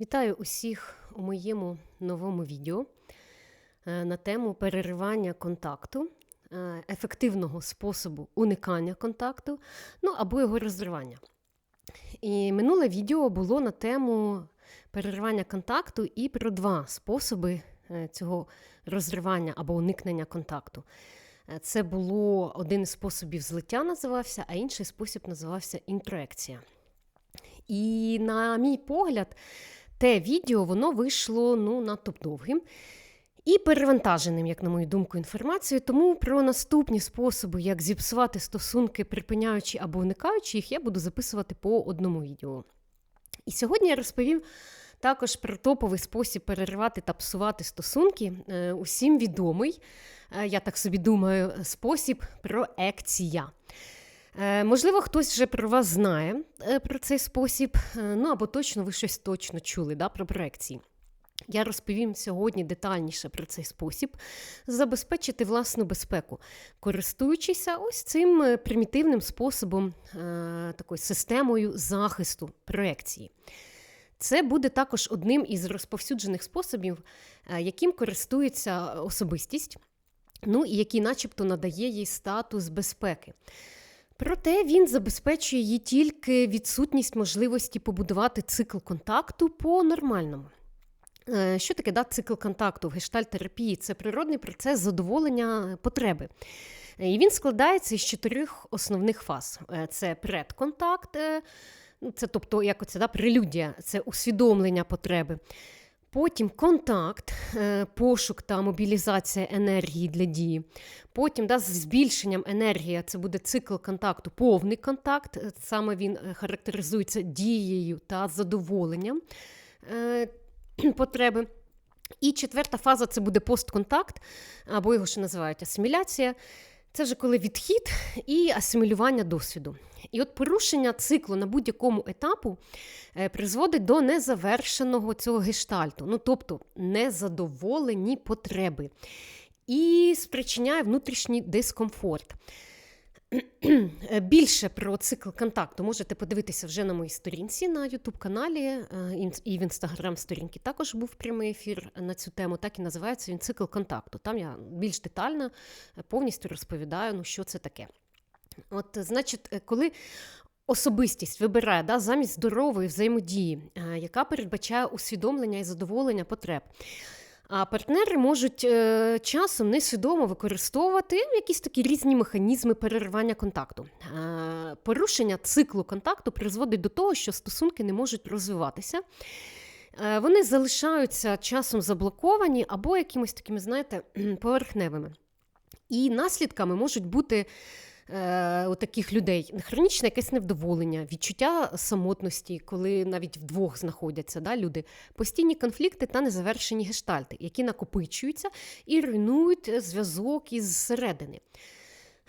Вітаю усіх у моєму новому відео е, на тему переривання контакту, е, ефективного способу уникання контакту, ну або його розривання. І минуле відео було на тему переривання контакту і про два способи е, цього розривання або уникнення контакту. Це було один із способів злиття, називався, а інший спосіб називався інтроекція. І, на мій погляд, те відео воно вийшло ну, надто довгим і перевантаженим, як на мою думку, інформацією. Тому про наступні способи, як зіпсувати стосунки, припиняючи або уникаючи їх, я буду записувати по одному відео. І сьогодні я розповім також про топовий спосіб переривати та псувати стосунки. Е, Усім відомий, е, я так собі думаю, спосіб проекція. Е, Можливо, хтось вже про вас знає е, про цей спосіб, е, ну або точно ви щось точно чули да, про проекції. Я розповім сьогодні детальніше про цей спосіб забезпечити власну безпеку, користуючися ось цим примітивним способом, такою системою захисту проекції. Це буде також одним із розповсюджених способів, яким користується особистість, ну і який, начебто, надає їй статус безпеки. Проте він забезпечує їй тільки відсутність можливості побудувати цикл контакту по-нормальному. Е, Що таке да, цикл контакту в гештальтерапії? Це природний процес задоволення потреби. І він складається із чотирьох основних фаз: Е, це предконтакт, е, ну, це тобто як оце, да, прелюдія, це усвідомлення потреби. Потім контакт, е, пошук та мобілізація енергії для дії. Потім да, з збільшенням енергії це буде цикл контакту, повний контакт. Е, Саме він е, характеризується дією та задоволенням потреби. І четверта фаза це буде постконтакт, або його ще називають асиміляція. Це вже коли відхід і асимілювання досвіду. І от порушення циклу на будь-якому етапу е, призводить до незавершеного цього гештальту, ну тобто незадоволені потреби, і спричиняє внутрішній дискомфорт. Більше про цикл контакту можете подивитися вже на моїй сторінці на youtube каналі е, і в інстаграм сторінці також був прямий ефір на цю тему. Так і називається він цикл контакту. Там я більш детально е, повністю розповідаю, ну що це таке. От, значить, е, коли особистість вибирає да, замість здорової взаємодії, яка передбачає усвідомлення і задоволення потреб. А партнери можуть е, часом несвідомо використовувати якісь такі різні механізми переривання контакту. Е, порушення циклу контакту призводить до того, що стосунки не можуть розвиватися. Е, вони залишаються часом заблоковані або якимось такими, знаєте, поверхневими. І наслідками можуть бути е, у таких людей хронічне якесь невдоволення, відчуття самотності, коли навіть вдвох знаходяться да, люди, постійні конфлікти та незавершені гештальти, які накопичуються і руйнують зв'язок із середини.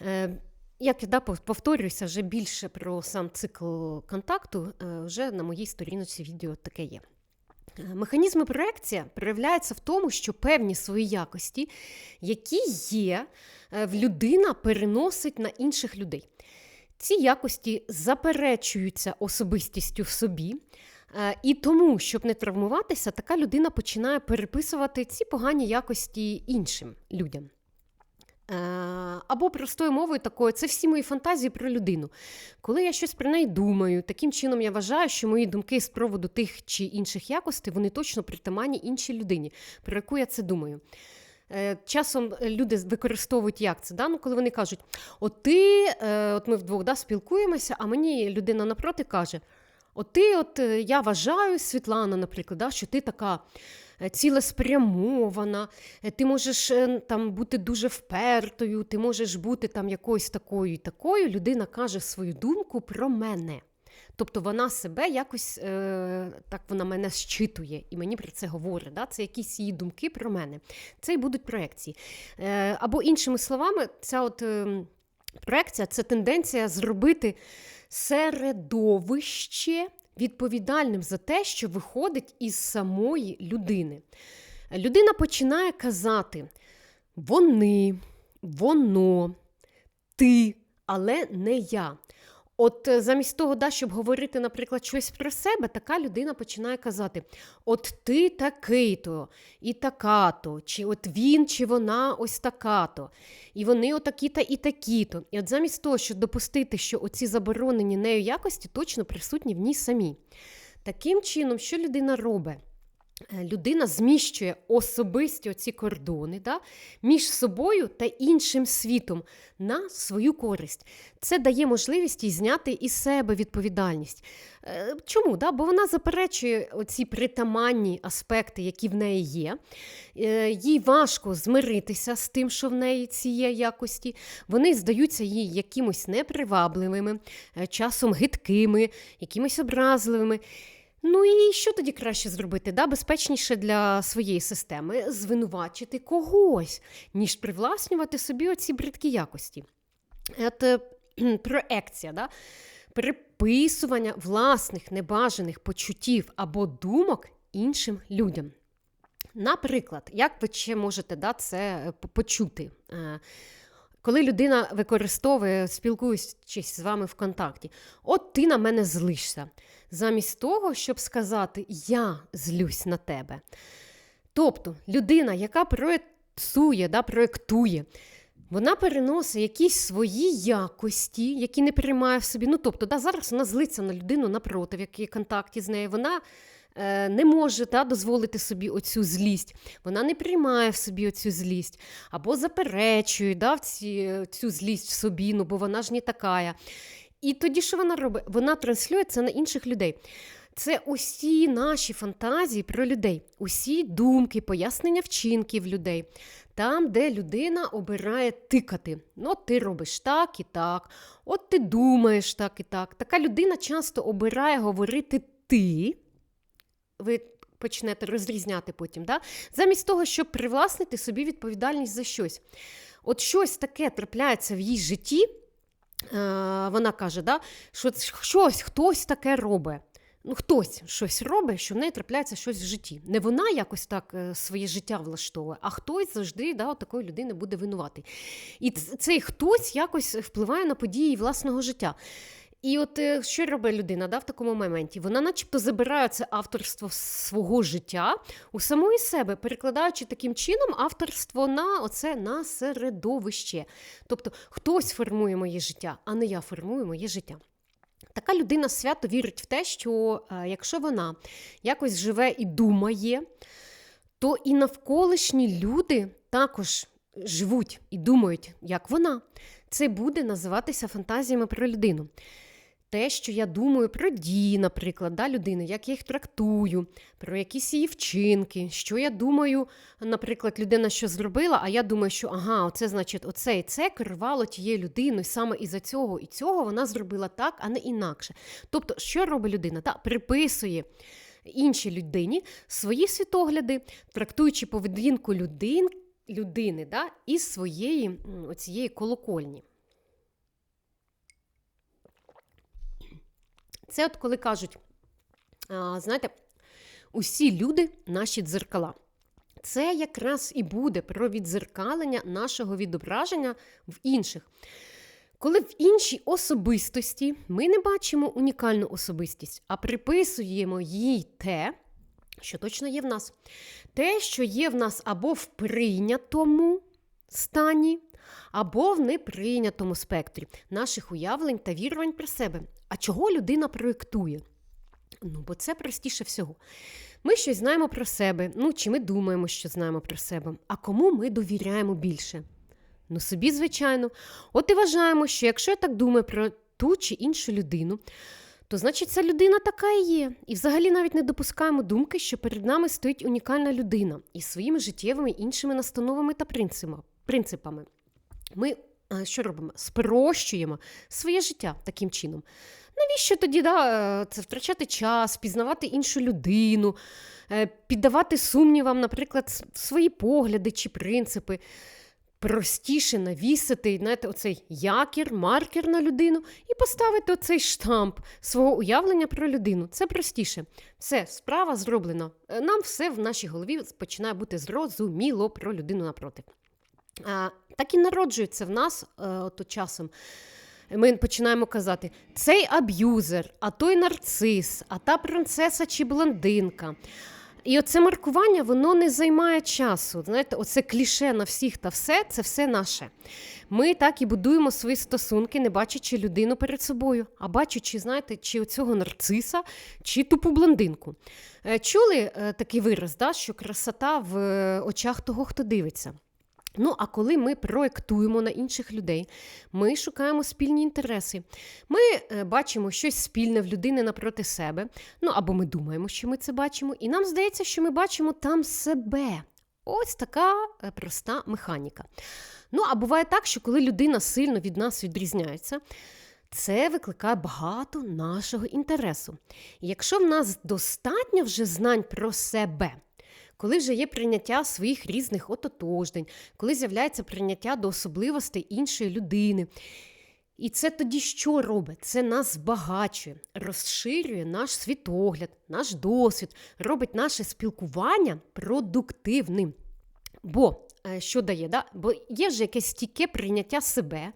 Е, як я да, повторююся вже більше про сам цикл контакту, е, вже на моїй сторінці відео таке є. Механізми проекція проявляються в тому, що певні свої якості, які є, е, в людина переносить на інших людей. Ці якості заперечуються особистістю в собі, е, і тому, щоб не травмуватися, така людина починає переписувати ці погані якості іншим людям. Е, Або простою мовою такою, це всі мої фантазії про людину. Коли я щось про неї думаю, таким чином я вважаю, що мої думки з приводу тих чи інших якостей вони точно притаманні іншій людині, про яку я це думаю. Е, Часом люди використовують як це, да? ну, коли вони кажуть: от ти, е, от ми вдвох да, спілкуємося, а мені людина напроти каже: От ти, от я вважаю, Світлана, наприклад, да, що ти така цілеспрямована, е, ти можеш е, там бути дуже впертою, ти можеш бути там якоюсь такою і такою. Людина каже свою думку про мене. Тобто вона себе якось е, так вона мене щитує і мені про це говорить. Да? Це якісь її думки про мене. Це і будуть проекції. Е, або іншими словами, ця от е, проекція це тенденція зробити середовище відповідальним за те, що виходить із самої людини. Людина починає казати вони, воно, ти, але не я. От е, замість того, да, щоб говорити, наприклад, щось про себе, така людина починає казати: От ти такий-то, і така-то, чи от він, чи вона ось така-то, і вони отакі-то і такі-то. І от замість того, щоб допустити, що оці заборонені нею якості точно присутні в ній самі. Таким чином, що людина робить? Е, людина зміщує особисті оці кордони да, між собою та іншим світом на свою користь. Це дає можливість їй зняти із себе відповідальність. Е, чому? Да? Бо вона заперечує оці притаманні аспекти, які в неї є. Е, їй важко змиритися з тим, що в неї ці є якості. Вони здаються їй якимось непривабливими, часом гидкими, якимось образливими. Ну і що тоді краще зробити? Да? Безпечніше для своєї системи звинувачити когось, ніж привласнювати собі оці бридкі якості. Це проекція, да? приписування власних небажаних почуттів або думок іншим людям. Наприклад, як ви ще можете да, це е, почути? Коли людина використовує, спілкуючись з вами в контакті, от ти на мене злишся замість того, щоб сказати Я злюсь на тебе. Тобто людина, яка проєктує, да, проєктує, вона переносить якісь свої якості, які не приймає в собі. Ну, тобто, да, зараз вона злиться на людину напроти, в контакті з нею. Вона не може да, дозволити собі оцю злість, вона не приймає в собі оцю злість, або заперечує да, цю злість в собі, ну бо вона ж не така. І тоді що вона робить? Вона транслює це на інших людей. Це усі наші фантазії про людей, усі думки, пояснення вчинків людей, там, де людина обирає тикати. Ну, ти робиш так і так, от ти думаєш так і так. Така людина часто обирає говорити ти. Ви почнете розрізняти потім, да? замість того, щоб привласнити собі відповідальність за щось. От щось таке трапляється в її житті. Е, вона каже, да, що щось хтось таке робить. Ну, Хтось щось робить, що в неї трапляється щось в житті. Не вона якось так е, своє життя влаштовує, а хтось завжди да, такої людини буде винуватий. І цей хтось якось впливає на події власного життя. І от е, що робить людина да, в такому моменті? Вона, начебто, забирає це авторство свого життя у самої себе, перекладаючи таким чином авторство на оце на середовище. Тобто хтось формує моє життя, а не я формую моє життя. Така людина свято вірить в те, що е, якщо вона якось живе і думає, то і навколишні люди також живуть і думають, як вона. Це буде називатися фантазіями про людину те, що я думаю про дії, наприклад, да, людини, як я їх трактую, про якісь її вчинки, що я думаю, наприклад, людина що зробила, а я думаю, що ага, оце значить, оце і це керувало тією людиною, саме із-за цього і цього вона зробила так, а не інакше. Тобто, що робить людина? Та, Приписує. Іншій людині свої світогляди, трактуючи поведінку людин, людини да, із своєї оцієї колокольні. Це от коли кажуть, знаєте, усі люди наші дзеркала. Це якраз і буде про відзеркалення нашого відображення в інших. Коли в іншій особистості ми не бачимо унікальну особистість, а приписуємо їй те, що точно є в нас. Те, що є в нас або в прийнятому стані, або в неприйнятому спектрі наших уявлень та вірувань про себе. А чого людина проєктує? Ну, бо це простіше всього. Ми щось знаємо про себе, ну чи ми думаємо, що знаємо про себе. А кому ми довіряємо більше? Ну, собі, звичайно. От і вважаємо, що якщо я так думаю про ту чи іншу людину, то значить ця людина така і є. І взагалі навіть не допускаємо думки, що перед нами стоїть унікальна людина із своїми життєвими іншими настановами та принципами. Ми що робимо? Спрощуємо своє життя таким чином. Навіщо тоді да, це втрачати час, пізнавати іншу людину, е, піддавати сумнівам, наприклад, свої погляди чи принципи? Простіше навісити знаєте, оцей якір, маркер на людину і поставити оцей штамп свого уявлення про людину. Це простіше. Все, справа зроблена. Е, нам все в нашій голові починає бути зрозуміло про людину напроти. Так і народжується в нас е, от часом ми починаємо казати: цей аб'юзер, а той нарцис, а та принцеса чи блондинка. І оце маркування воно не займає часу. Знаєте, оце кліше на всіх та все це все наше. Ми так і будуємо свої стосунки, не бачачи людину перед собою, а бачачи, знаєте, чи оцього нарциса, чи тупу блондинку. Е, чули е, такий вираз, да, що красота в е, очах того, хто дивиться. Ну, а коли ми проєктуємо на інших людей, ми шукаємо спільні інтереси. Ми е, бачимо щось спільне в людини напроти себе. Ну або ми думаємо, що ми це бачимо, і нам здається, що ми бачимо там себе. Ось така е, проста механіка. Ну, а буває так, що коли людина сильно від нас відрізняється, це викликає багато нашого інтересу. І якщо в нас достатньо вже знань про себе, коли вже є прийняття своїх різних ототождень, коли з'являється прийняття до особливостей іншої людини. І це тоді що робить? Це нас збагачує, розширює наш світогляд, наш досвід, робить наше спілкування продуктивним. Бо е, що дає? Да? Бо є ж якесь стійке прийняття себе,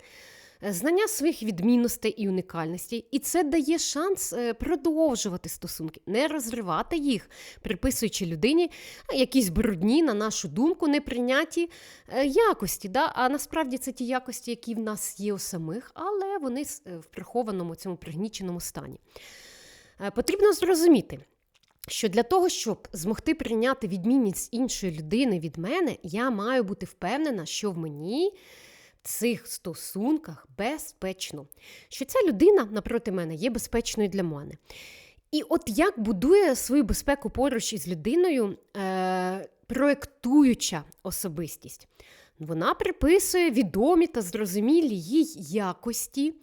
знання своїх відмінностей і унікальностей, і це дає шанс е, продовжувати стосунки, не розривати їх, приписуючи людині якісь брудні, на нашу думку, неприйняті якості. Да? А насправді це ті якості, які в нас є у самих, але вони в прихованому цьому пригніченому стані. Потрібно зрозуміти. Що для того, щоб змогти прийняти відмінність іншої людини від мене, я маю бути впевнена, що в мені цих стосунках безпечно, що ця людина напроти мене є безпечною для мене. І от як будує свою безпеку поруч із людиною, е, проєктуюча особистість, вона приписує відомі та зрозумілі їй якості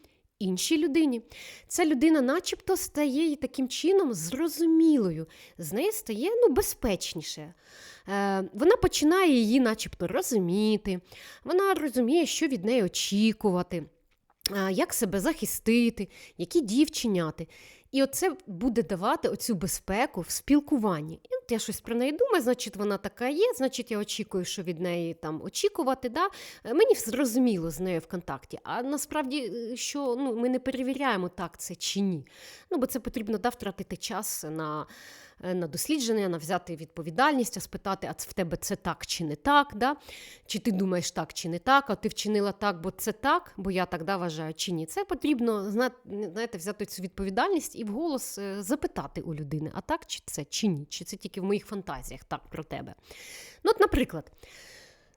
іншій людині. Ця людина, начебто, стає таким чином зрозумілою, з нею стає ну, безпечніше. Е, Вона починає її, начебто, розуміти, вона розуміє, що від неї очікувати, як себе захистити, які дії вчиняти. І оце буде давати оцю безпеку в спілкуванні. І от я щось про неї думаю, значить, вона така є, значить, я очікую, що від неї там очікувати. Да? Е, мені зрозуміло з нею в контакті. А насправді, е, що ну, ми не перевіряємо, так це чи ні. Ну, Бо це потрібно да, втратити час на на дослідження, на взяти відповідальність, а спитати, а в тебе це так чи не так, да? чи ти думаєш так чи не так, а ти вчинила так, бо це так, бо я так да, вважаю, чи ні. Це потрібно знаєте, взяти цю відповідальність і вголос е, запитати у людини, а так чи це, чи ні, чи це тільки в моїх фантазіях так про тебе. Ну, от, Наприклад,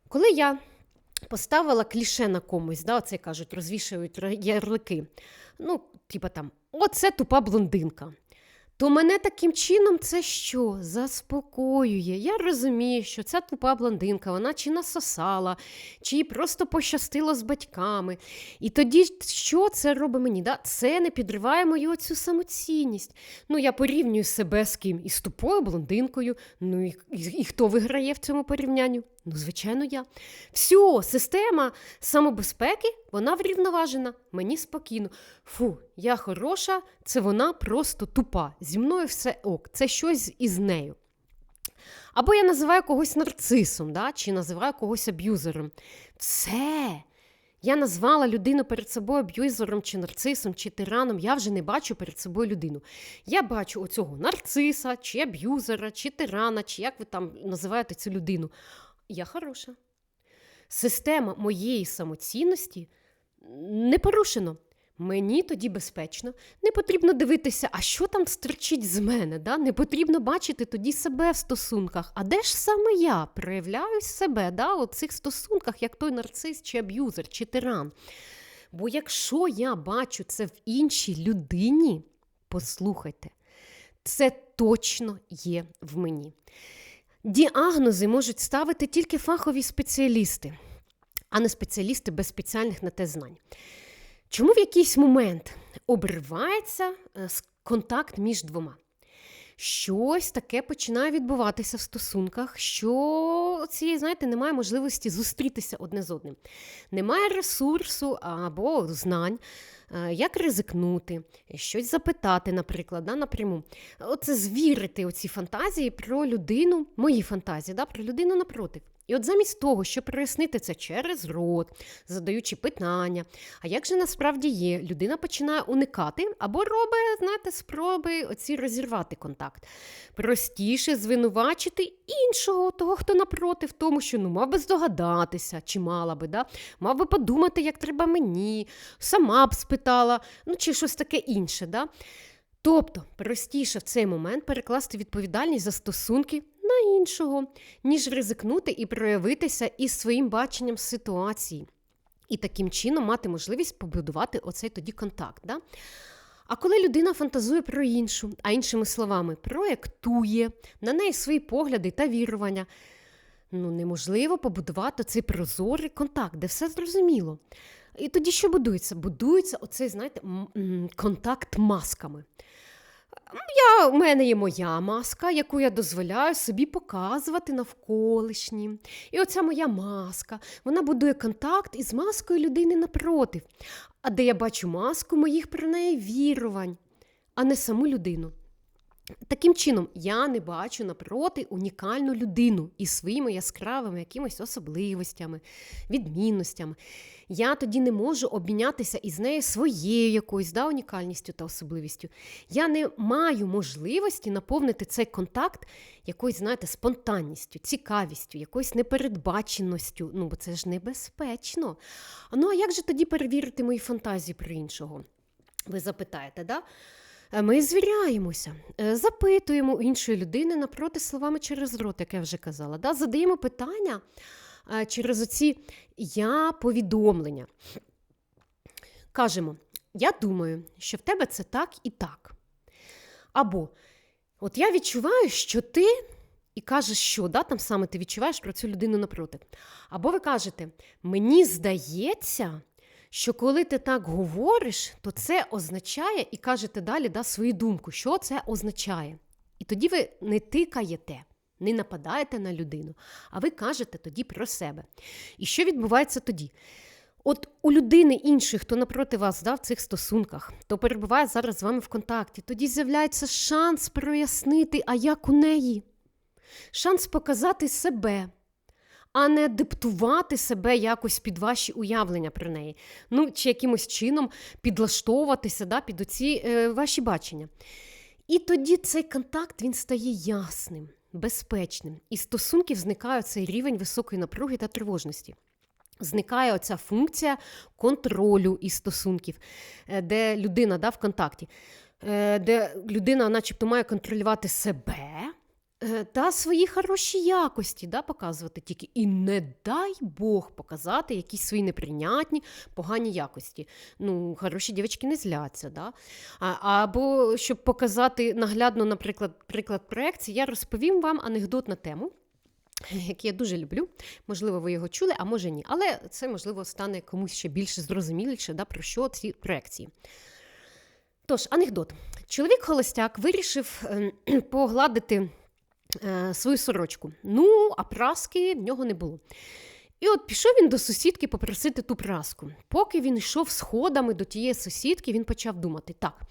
коли я. Поставила кліше на комусь, да, оце кажуть, розвішують ярлики. Ну, типа там, оце тупа блондинка то мене таким чином це що? Заспокоює. Я розумію, що ця тупа блондинка, вона чи насосала, чи просто пощастило з батьками. І тоді що це робить мені? Да? Це не підриває мою оцю самоцінність. Ну, я порівнюю себе з ким? Із тупою блондинкою. Ну і, і, і хто виграє в цьому порівнянні? Ну, звичайно, я. Все, система самобезпеки, вона врівноважена, мені спокійно. Фу, я хороша, це вона просто тупа. Зі мною все ок, це щось із нею. Або я називаю когось нарцисом, да? чи називаю когось аб'юзером. Все. Я назвала людину перед собою аб'юзером, чи нарцисом, чи тираном. Я вже не бачу перед собою людину. Я бачу оцього нарциса, чи аб'юзера, чи тирана, чи як ви там називаєте цю людину я хороша. Система моєї самоцінності не порушено. Мені тоді безпечно, не потрібно дивитися, а що там стерчить з мене. Да? Не потрібно бачити тоді себе в стосунках. А де ж саме я проявляю себе да? у цих стосунках, як той нарцис, чи аб'юзер, чи тиран. Бо якщо я бачу це в іншій людині, послухайте, це точно є в мені. Діагнози можуть ставити тільки фахові спеціалісти, а не спеціалісти без спеціальних на те знань. Чому в якийсь момент обривається е, контакт між двома? Щось таке починає відбуватися в стосунках, що цієї, знаєте, немає можливості зустрітися одне з одним. Немає ресурсу або знань, як ризикнути, щось запитати, наприклад, да, напряму. Оце звірити оці фантазії про людину, мої фантазії, да, про людину напротив. І от замість того, щоб прояснити це через рот, задаючи питання, а як же насправді є, людина починає уникати або робить, знаєте, спроби оці розірвати контакт. Простіше звинувачити іншого, того, хто напроти, в тому, що ну, мав би здогадатися, чи мала би, да? мав би подумати, як треба мені, сама б спитала, ну чи щось таке інше. Да? Тобто простіше в цей момент перекласти відповідальність за стосунки на іншого, ніж ризикнути і проявитися із своїм баченням ситуації. І таким чином мати можливість побудувати оцей тоді контакт. Да? А коли людина фантазує про іншу, а іншими словами, проєктує на неї свої погляди та вірування, ну неможливо побудувати цей прозорий контакт, де все зрозуміло. І тоді що будується? Будується оцей, знаєте, контакт масками. Я, У мене є моя маска, яку я дозволяю собі показувати навколишні. І оця моя маска, вона будує контакт із маскою людини напротив. А де я бачу маску моїх про неї вірувань, а не саму людину. Таким чином, я не бачу напроти унікальну людину із своїми яскравими якимись особливостями, відмінностями. Я тоді не можу обмінятися із нею своєю якоюсь да, унікальністю та особливістю. Я не маю можливості наповнити цей контакт якоюсь, знаєте, спонтанністю, цікавістю, якоюсь непередбаченістю. Ну, бо це ж небезпечно. Ну, а як же тоді перевірити мої фантазії про іншого? Ви запитаєте, да? Е, ми звіряємося, е, запитуємо іншої людини напроти словами через рот, як я вже казала. Да? Задаємо питання е, через оці я повідомлення. Кажемо, я думаю, що в тебе це так і так. Або от я відчуваю, що ти. І кажеш, що да, там саме ти відчуваєш про цю людину напроти. Або ви кажете, мені здається, що коли ти так говориш, то це означає і кажете далі да, свою думку, що це означає. І тоді ви не тикаєте, не нападаєте на людину, а ви кажете тоді про себе. І що відбувається тоді? От у людини іншої, хто напроти вас да, в цих стосунках, то перебуває зараз з вами в контакті, тоді з'являється шанс прояснити, а як у неї, шанс показати себе а не диктувати себе якось під ваші уявлення про неї. Ну, чи якимось чином підлаштовуватися да, під оці е, ваші бачення. І тоді цей контакт він стає ясним, безпечним. І стосунків зникає цей рівень високої напруги та тривожності. Зникає оця функція контролю і стосунків, е, де людина да, в контакті, е, де людина, начебто, має контролювати себе, та свої хороші якості да, показувати тільки. І не дай Бог показати якісь свої неприйнятні, погані якості. Ну, Хороші дівчатки не зляться. Да? Або щоб показати наглядно, наприклад, приклад проекції, я розповім вам анекдот на тему. Який я дуже люблю, можливо, ви його чули, а може ні. Але це, можливо, стане комусь ще більше зрозуміліше, да, про що ці проекції. Тож, анекдот. Чоловік Холостяк вирішив е, погладити Е, свою сорочку. Ну, а праски в нього не було. І от пішов він до сусідки попросити ту праску. Поки він йшов сходами до тієї сусідки, він почав думати: так,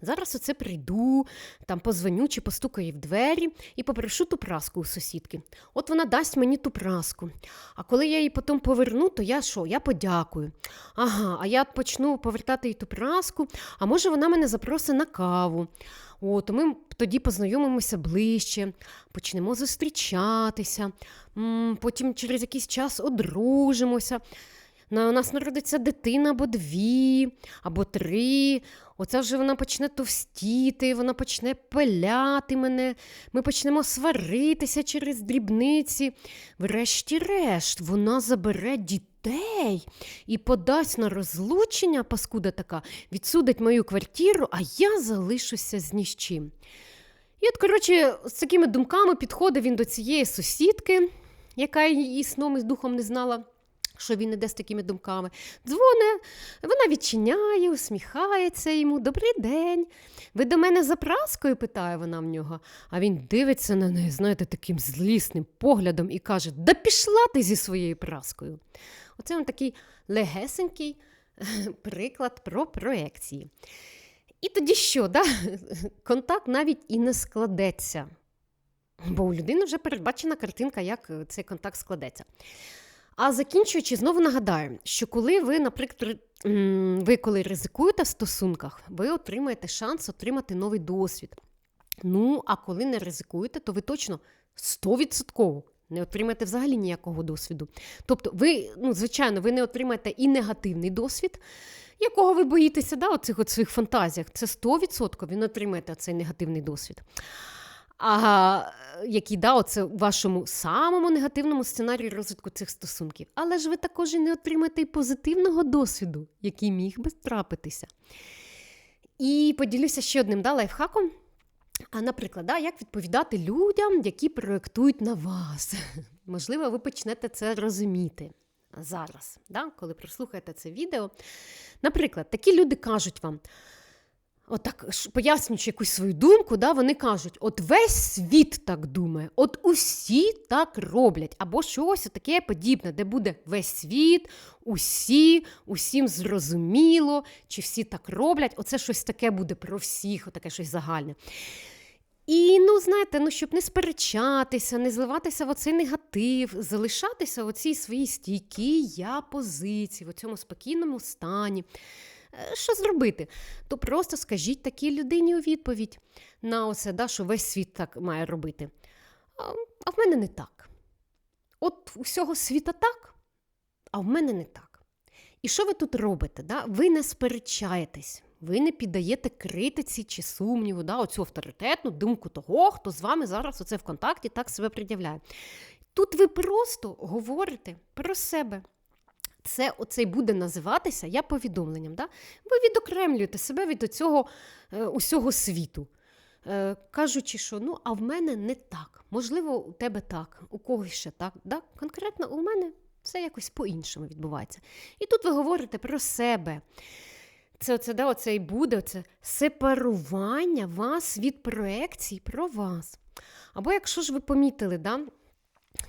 зараз оце прийду, там позвоню чи постукаю в двері і попрошу ту праску у сусідки. От вона дасть мені ту праску. А коли я її потім поверну, то я що? Я подякую. Ага, а я почну повертати їй ту праску, а може вона мене запросить на каву. От, Ми тоді познайомимося ближче, почнемо зустрічатися, потім через якийсь час одружимося. На нас народиться дитина або дві, або три. Оце вже вона почне товстіти, вона почне пиляти мене, ми почнемо сваритися через дрібниці. Врешті-решт, вона забере дітей і подасть на розлучення, паскуда така, відсудить мою квартиру, а я залишуся з ні. І от, коротше, з такими думками підходив він до цієї сусідки, яка її сном і духом не знала що він іде з такими думками. Дзвоне, вона відчиняє, усміхається йому. Добрий день. Ви до мене за праскою? питає вона в нього. А він дивиться на неї, знаєте, таким злісним поглядом і каже: Да пішла ти зі своєю праскою. Оце він такий легесенький приклад про проекції. І тоді що? да? Контакт навіть і не складеться. бо у людини вже передбачена картинка, як е, цей контакт складеться. А закінчуючи, знову нагадаю, що коли ви, наприклад, ви коли ризикуєте в стосунках, ви отримаєте шанс отримати новий досвід. Ну, а коли не ризикуєте, то ви точно 100% не отримаєте взагалі ніякого досвіду. Тобто, ви, ну, звичайно, ви не отримаєте і негативний досвід, якого ви боїтеся, да, оцих от своїх фантазіях. Це 100% він отримаєте цей негативний досвід. А який да, оце вашому самому негативному сценарії розвитку цих стосунків. Але ж ви також і не отримаєте і позитивного досвіду, який міг би трапитися. І поділюся ще одним да, лайфхаком. А, наприклад, да, як відповідати людям, які проєктують на вас. Можливо, ви почнете це розуміти зараз, да, коли прослухаєте це відео. Наприклад, такі люди кажуть вам, отак, пояснюючи якусь свою думку, да, вони кажуть, от весь світ так думає, от усі так роблять, або щось таке подібне, де буде весь світ, усі, усім зрозуміло, чи всі так роблять. Оце щось таке буде про всіх, отаке щось загальне. І, ну, знаєте, ну, щоб не сперечатися, не зливатися в оцей негатив, залишатися в цій своїй стійкій я позиції, в цьому спокійному стані. Е, що зробити? То просто скажіть такій людині у відповідь на оце, да, що весь світ так має робити. А, а в мене не так. От усього світа так, а в мене не так. І що ви тут робите? Да? Ви не сперечаєтесь, ви не піддаєте критиці чи сумніву, да, оцю авторитетну думку того, хто з вами зараз оце в контакті так себе пред'являє. Тут ви просто говорите про себе. Це оцей буде називатися я повідомленням. Да? Ви відокремлюєте себе від цього е, усього світу. Е, кажучи, що ну, а в мене не так. Можливо, у тебе так, у когось ще так. Да? Конкретно у мене все якось по-іншому відбувається. І тут ви говорите про себе це оце, да, оце і буде оце сепарування вас від проекцій про вас. Або якщо ж ви помітили, да,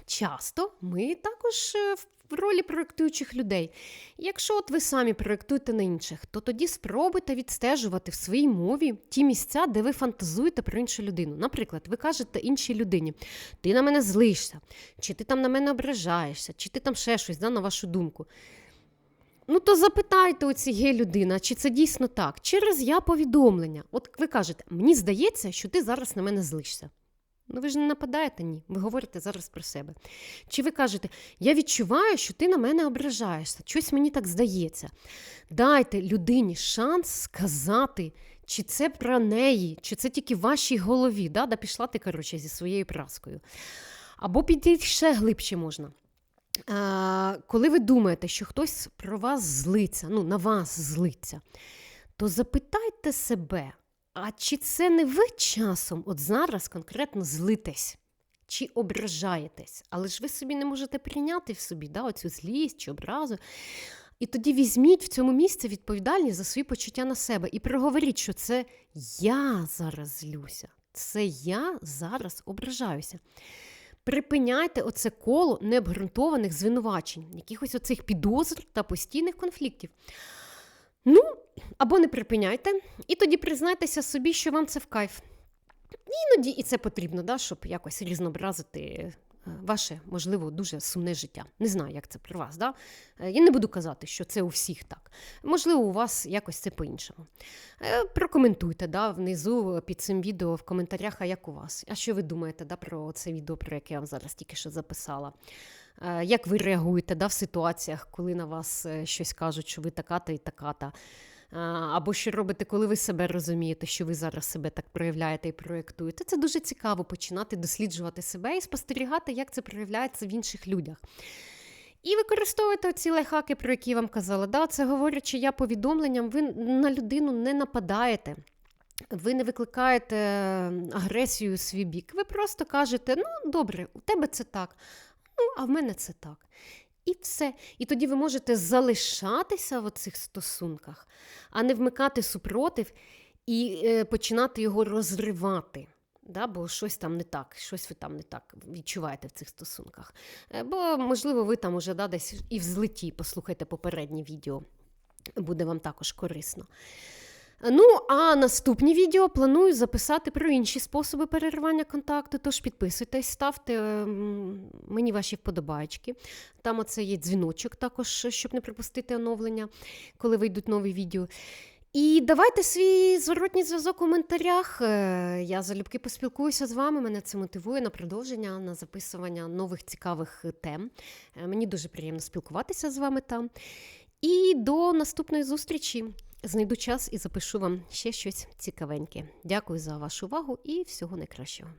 часто ми також е, в ролі проєктуючих людей. Якщо от ви самі проєктуєте на інших, то тоді спробуйте відстежувати в своїй мові ті місця, де ви фантазуєте про іншу людину. Наприклад, ви кажете іншій людині, ти на мене злишся, чи ти там на мене ображаєшся, чи ти там ще щось да, на вашу думку. Ну, то запитайте у цієї людини, чи це дійсно так? Через я повідомлення. От ви кажете, мені здається, що ти зараз на мене злишся. Ну, ви ж не нападаєте, ні. Ви говорите зараз про себе. Чи ви кажете, я відчуваю, що ти на мене ображаєшся, щось мені так здається. Дайте людині шанс сказати, чи це про неї, чи це тільки в вашій голові. Да, да пішла ти, коротше, зі своєю праскою. Або піти ще глибше можна. Коли ви думаєте, що хтось про вас злиться, ну, на вас злиться, то запитайте себе, а чи це не ви часом от зараз конкретно злитесь? Чи ображаєтесь? Але ж ви собі не можете прийняти в собі да, оцю злість чи образу. І тоді візьміть в цьому місці відповідальність за свої почуття на себе і проговоріть, що це я зараз злюся, це я зараз ображаюся. Припиняйте оце коло необґрунтованих звинувачень, якихось оцих підозр та постійних конфліктів. Ну, або не припиняйте, і тоді признайтеся собі, що вам це в кайф. Іноді і це потрібно, да, щоб якось різнообразити ваше, можливо, дуже сумне життя. Не знаю, як це при вас. Да? Е, я не буду казати, що це у всіх так. Можливо, у вас якось це по-іншому. Е, прокоментуйте да, внизу під цим відео в коментарях, а як у вас. А що ви думаєте да, про це відео, про яке я вам зараз тільки що записала? Е, як ви реагуєте да, в ситуаціях, коли на вас щось кажуть, що ви така-та і така-та? Або що робите, коли ви себе розумієте, що ви зараз себе так проявляєте і проєктуєте. Це дуже цікаво починати досліджувати себе і спостерігати, як це проявляється в інших людях. І використовуйте ці лайхаки, про які я вам казала. Да, Це говорячи я повідомленням, ви на людину не нападаєте. Ви не викликаєте агресію у свій бік. Ви просто кажете: ну, добре, у тебе це так, ну, а в мене це так. І все. І тоді ви можете залишатися в цих стосунках, а не вмикати супротив і е, починати його розривати. Да, Бо щось там не так, щось ви там не так відчуваєте в цих стосунках. Е, бо, можливо, ви там уже да, десь і в злеті послухайте попереднє відео, буде вам також корисно. Ну, а наступні відео планую записати про інші способи переривання контакту. Тож підписуйтесь, ставте мені ваші вподобайки. Там оце є дзвіночок також, щоб не пропустити оновлення, коли вийдуть нові відео. І давайте свій зворотній зв'язок у коментарях. Е, Я залюбки поспілкуюся з вами. Мене це мотивує на продовження, на записування нових цікавих тем. Е, Мені дуже приємно спілкуватися з вами там. І до наступної зустрічі. Знайду час і запишу вам ще щось цікавеньке. Дякую за вашу увагу і всього найкращого.